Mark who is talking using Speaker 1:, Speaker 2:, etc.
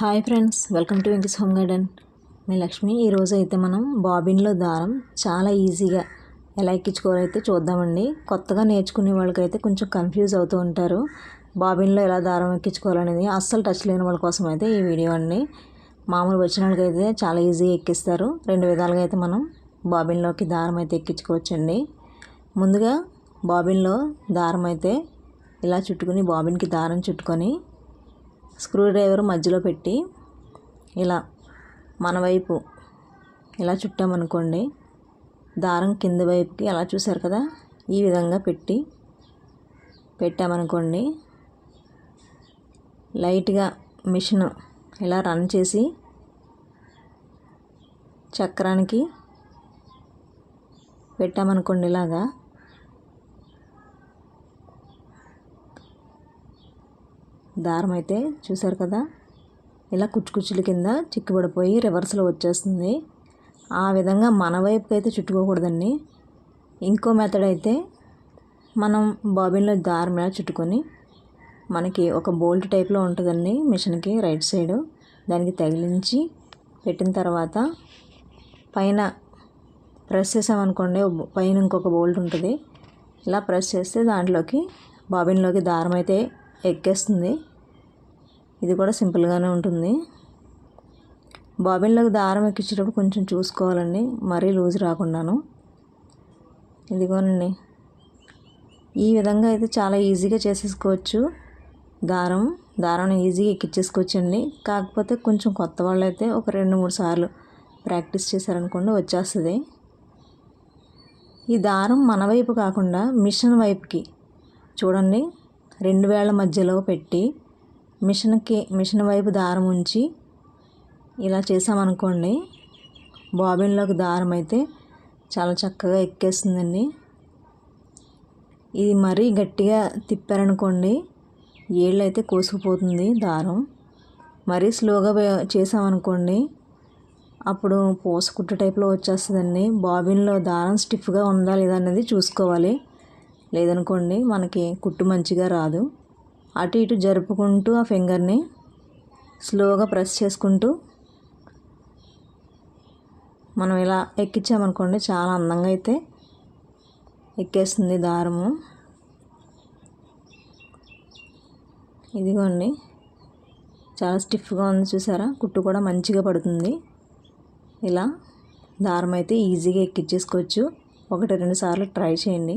Speaker 1: Hi friends welcome to Venky's home garden. మీ లక్ష్మి ఈరోజు అయితే మనం బాబిన్లో దారం చాలా ఈజీగా ఎలా ఎక్కించుకోవాలైతే చూద్దామండి. కొత్తగా నేర్చుకునే వాళ్ళకైతే కొంచెం కన్ఫ్యూజ్ అవుతూ ఉంటారు. బాబిన్లో ఎలా దారం ఎక్కించుకోవాలనేది అస్సలు టచ్ లేని వాళ్ళ కోసం అయితే ఈ వీడియో అండి. మామూలు వచ్చిన వాళ్ళకైతే చాలా ఈజీగా ఎక్కిస్తారు. రెండు విధాలుగా అయితే మనం బాబిన్లోకి దారం అయితే ఎక్కించుకోవచ్చండి. ముందుగా బాబిన్లో దారం అయితే ఇలా చుట్టుకుని బాబిన్కి దారం చుట్టుకొని స్క్రూ డ్రైవర్ మధ్యలో పెట్టి ఇలా మన వైపు ఇలా చుట్టామనుకోండి దారం కింద వైపుకి ఎలా చూసారు కదా ఈ విధంగా పెట్టి పెట్టామనుకోండి లైట్గా మిషన్ ఇలా రన్ చేసి చక్రానికి పెట్టామనుకోండి ఇలాగా దారం అయితే చూసారు కదా? ఇలా కుచ్చుకుచ్చుల కింద చిక్కుబడిపోయి రివర్స్లో వచ్చేస్తుంది. ఆ విధంగా మన వైపుకి అయితే చుట్టుకోకూడదండి. ఇంకో మెథడ్ అయితే మనం బాబిన్లో దారం మీద చుట్టుకొని మనకి ఒక బోల్ట్ టైప్లో ఉంటుందండి మిషన్కి రైట్ సైడు దానికి తగిలించి పెట్టిన తర్వాత పైన ప్రెస్ చేసామనుకోండి పైన ఇంకొక బోల్ట్ ఉంటుంది. ఇలా ప్రెస్ చేస్తే దాంట్లోకి బాబిన్లోకి దారం అయితే ఎక్కేస్తుంది. ఇది కూడా సింపుల్గానే ఉంటుంది. బాబిన్లోకి దారం ఎక్కించేటప్పుడు కొంచెం చూసుకోవాలండి. మరీ లూజ్ రాకుండాను. ఇదిగోనండి. ఈ విధంగా అయితే చాలా ఈజీగా చేసేసుకోవచ్చు దారం. దారం ఈజీగా ఎక్కించేసుకోవచ్చండి కాకపోతే కొంచెం కొత్త వాళ్ళు అయితే ఒక రెండు మూడు సార్లు ప్రాక్టీస్ చేశారనుకోండి వచ్చేస్తుంది. ఈ దారం మన వైపు కాకుండా మిషన్ వైపుకి చూడండి. రెండు వేల మధ్యలో పెట్టి మిషన్కి మిషన్ వైపు దారం ఉంచి ఇలా చేసామనుకోండి బాబిన్లోకి దారం అయితే చాలా చక్కగా ఎక్కేస్తుందండి. ఇది మరీ గట్టిగా తిప్పారనుకోండి ఏళ్ళు అయితే కోసుకుపోతుంది దారం. మరీ స్లోగా చేసామనుకోండి అప్పుడు పోసకుట్టు టైప్లో వచ్చేస్తుందండి. బాబిన్లో దారం స్టిఫ్గా ఉందా లేదా అనేది చూసుకోవాలి. లేదనుకోండి మనకి కుట్టు మంచిగా రాదు. అటు ఇటు జరుపుకుంటూ ఆ ఫింగర్ని స్లోగా ప్రెస్ చేసుకుంటూ మనం ఇలా ఎక్కించామనుకోండి చాలా అందంగా అయితే ఎక్కేస్తుంది దారము. ఇదిగోండి. చాలా స్టిఫ్గా ఉంది చూసారా? కుట్టు కూడా మంచిగా పడుతుంది. ఇలా దారం అయితే ఈజీగా ఎక్కించేసుకోవచ్చు ఒకటి రెండు సార్లు ట్రై చేయండి.